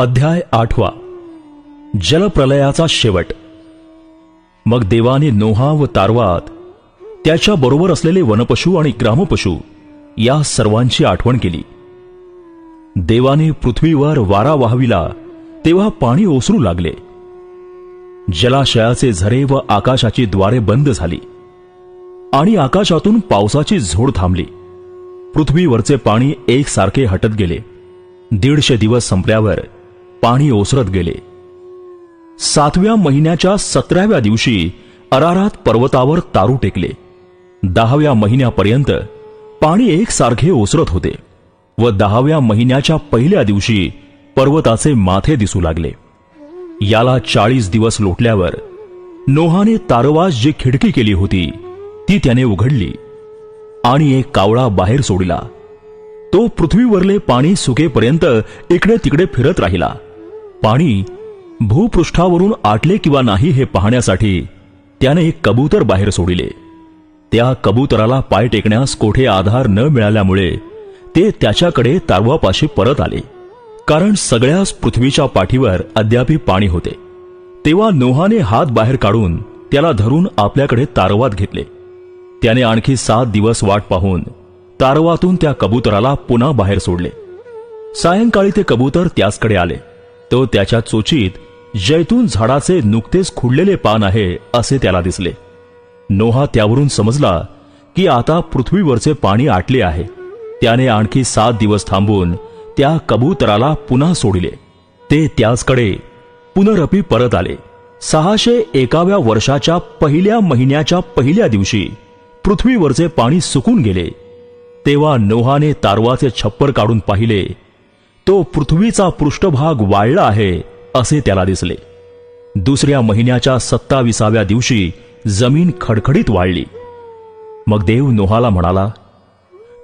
अध्याय आठवा. जलप्रलयाचा शेवट. मग देवाने नोहा व तारवात त्याच्या बरोबर असलेले वनपशु आणि ग्रामपशु या सर्वांची आठवण केली. देवाने पृथ्वीवर वारा वाहविला तेव्हा पाणी ओसरू लागले. जलाशयाचे झरे व आकाशाची द्वारे बंद झाली. आणि आकाशातून पावसाची झोड थांबली. पृथ्वीवरचे पाणी एकसारखे हटत गेले. दीडशे दिवस संपल्यावर पाणी ओसरत गेले. सातव्या महिन्याच्या सतराव्या दिवशी अरारात पर्वतावर तारू टेकले. दहाव्या महिन्यापर्यंत पाणी एकसारखे ओसरत होते व दहाव्या महिन्याच्या पहिल्या दिवशी पर्वताचे माथे दिसू लागले. याला चाळीस दिवस लोटल्यावर नोहाने तारवास जी खिडकी केली होती ती त्याने उघडली आणि एक कावळा बाहेर सोडला. तो पृथ्वीवरले पाणी सुकेपर्यंत इकडे तिकडे फिरत राहिला. पाणी भूपृष्ठावरून आटले किंवा नाही हे पाहण्यासाठी त्याने एक कबूतर बाहेर सोडिले. त्या कबूतराला पाय टेकण्यास कोठे आधार न मिळाल्यामुळे ते त्याच्याकडे तारवापाशी परत आले. कारण सगळ्याच पृथ्वीच्या पाठीवर अद्यापी पाणी होते. तेव्हा नोहाने हात बाहेर काढून त्याला धरून आपल्याकडे तारवात घेतले. त्याने आणखी सात दिवस वाट पाहून तारवातून त्या कबुतराला पुन्हा बाहेर सोडले. सायंकाळी ते कबूतर त्याचकडे आले. तो त्याच्या चोचीत जैतून झाडाचे नुकतेच खुडलेले पान आहे असे त्याला दिसले. नोहा त्यावरून समजला की आता पृथ्वीवरचे पाणी आटले आहे. त्याने आणखी सात दिवस थांबून त्या कबूतराला पुन्हा सोडिले. ते त्याचकडे पुनरपी परत आले. सहाशे एकाव्या वर्षाच्या पहिल्या महिन्याच्या पहिल्या दिवशी पृथ्वीवरचे पाणी सुकून गेले. तेव्हा नोहाने तारवाचे छप्पर काढून पाहिले तो पृथ्वीचा पृष्ठभाग वाळला आहे असे त्याला दिसले. दुसऱ्या महिन्याच्या सत्ताविसाव्या दिवशी जमीन खडखडीत वाळली. मग देव नोहाला म्हणाला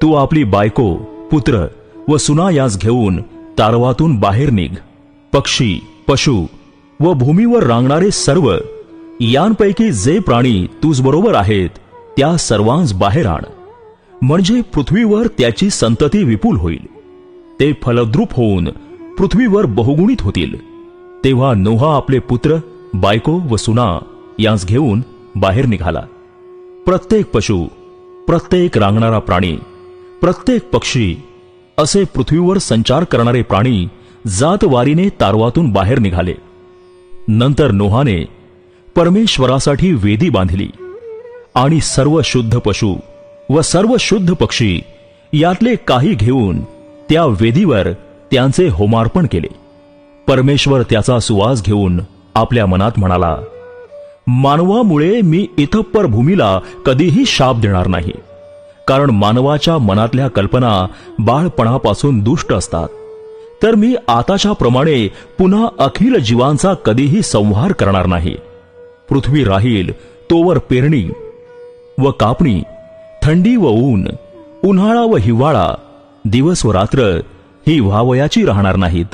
तू आपली बायको पुत्र व सुना यास घेऊन तारवातून बाहेर निघ. पक्षी पशु व भूमीवर रांगणारे सर्व यांपैकी जे प्राणी तुझबरोबर आहेत त्या सर्वांस बाहेर आण. म्हणजे पृथ्वीवर त्याची संतती विपुल होईल. ते फलद्रूप होऊन पृथ्वीवर बहुगुणित होतील. तेव्हा नोहा आपले पुत्र बायको व सुना यांस घेऊन बाहेर निघाला. प्रत्येक पशु प्रत्येक रांगणारा प्राणी प्रत्येक पक्षी असे पृथ्वीवर संचार करणारे प्राणी जातवारीने तारवातून बाहेर निघाले. नंतर नोहाने परमेश्वरासाठी वेदी बांधली आणि सर्व शुद्ध पशु व सर्व शुद्ध पक्षी यातले काही घेऊन त्या वेदीवर त्यांचे होमार्पण केले. परमेश्वर त्याचा सुवास घेऊन आपल्या मनात म्हणाला मानवामुळे मी इथप्पर भूमीला कधीही शाप देणार नाही. कारण मानवाच्या मनातल्या कल्पना बाळपणापासून दुष्ट असतात. तर मी आताच्या प्रमाणे पुन्हा अखिल जीवांचा कधीही संहार करणार नाही. पृथ्वी राहील तोवर पेरणी व कापणी थंडी व ऊन उन्हाळा व हिवाळा दिवस व रात्र ही व्हावयाची राहणार नाहीत.